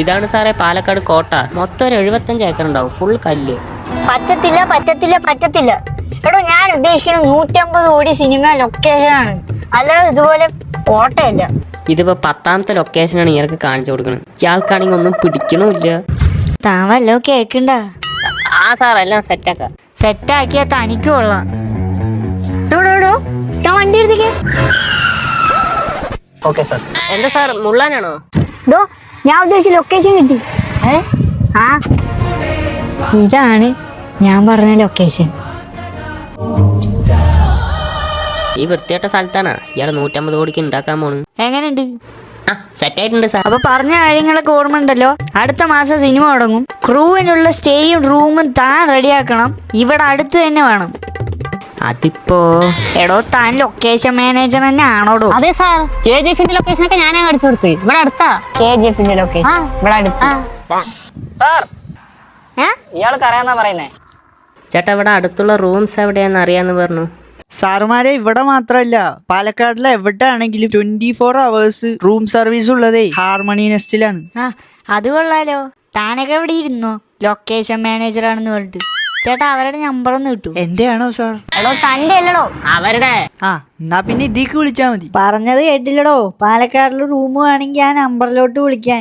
ഇതാണ് സാറേ പാലക്കാട് കോട്ട. മൊത്തം ഒരു എഴുപത്തഞ്ച് ഏക്കർ ഉണ്ടാവും. ഫുൾ കല്ല്. പറ്റത്തില്ല പറ്റത്തില്ല പറ്റത്തില്ല. എടോ ഞാൻ ഉദ്ദേശിക്കുന്നത് നൂറ്റമ്പത് കോടി സിനിമ ലൊക്കേഷൻ ആണ്. അല്ലാതെ ഇതുപോലെ കോട്ടയല്ല. ഇതിപ്പോ പത്താമത്തെ ലൊക്കേഷനാണ് ഇയാൾക്ക് കാണിച്ചു കൊടുക്കുന്നത് ഇയാൾക്കാണെങ്കിൽ ഒന്നും പിടിക്കണമില്ല. താൻ വല്ലോ കേക്കണ്ട ആ സാർ എല്ലാം സെറ്റാക്കാം സെറ്റാക്കിയാ തനിക്ക് കൊള്ളാം. ഡോ, ഡോ, ഡോ. താൻ വണ്ടി എടുത്തേക്ക്. ഓക്കെ സാർ എന്താ സാർ മുള്ളാനാണോ? ഡോ ഞാൻ ഉദ്ദേശിച്ച ലൊക്കേഷൻ കിട്ടി. ഏ? ആ? ഇതാണ് ഞാൻ പറഞ്ഞ ലൊക്കേഷൻ ഈ വൃത്തിയായിട്ട സ്ഥലത്താണ് ഇയാൾ നൂറ്റമ്പത് കോടിക്ക് ഉണ്ടാക്കാൻ പോണ് എങ്ങനെയുണ്ട്? ആ സെറ്റായിട്ടുണ്ട് സാർ. അപ്പൊ പറഞ്ഞ കാര്യങ്ങളൊക്കെ ഓർമ്മ ഉണ്ടല്ലോ? അടുത്ത മാസം സിനിമ തുടങ്ങും. ക്രൂവിനുള്ള സ്റ്റേയും റൂമും താൻ റെഡിയാക്കണം ഇവിടെ അടുത്ത് തന്നെ വേണം. അതിപ്പോ എടോ താൻ ലൊക്കേഷൻ മാനേജർ തന്നെ ആണോടോ അതെ സാർ. കെ ജി എഫിന്റെ ലൊക്കേഷൻ ഒക്കെ ഞാനാ കാണിച്ചു കൊടുത്ത്. ഇവിടെ അടുത്താ. കെ ജി എഫിന്റെ ലൊക്കേഷൻ ഇവിടെ അടുത്താ. സാർ? ഇയാൾക്ക് അറിയാന്നാ പറയുന്നേ. ചേട്ടാ ഇവിടെ അടുത്തുള്ള റൂംസ് എവിടെയാന്ന് അറിയാന്ന് പറഞ്ഞു. സാറുമാരെ ഇവിടെ മാത്രമല്ല പാലക്കാടിലെ എവിടെ ആണെങ്കിലും twenty four hours room service ഉള്ളതേ harmony നെസ്റ്റിലാണ് ആ അത് കൊള്ളാലോ. താനൊക്കെ ഇവിടെ ഇരുന്നോ? ലൊക്കേഷൻ മാനേജർ ആണെന്ന് പറഞ്ഞിട്ട്. ചേട്ടാ അവരുടെ നമ്പർ ഒന്ന് കിട്ടൂ. എന്റെ ആണോ സാർ? എടോ തന്റെ അല്ലടോ അവരുടെ? ആ എന്നാ പിന്നെ ഇതിക്ക് വിളിച്ചാ മതി. പറഞ്ഞത് കേട്ടില്ലടോ. പാലക്കാടിൽ റൂം വേണമെങ്കിൽ ആ നമ്പറിലോട്ട് വിളിക്കാൻ.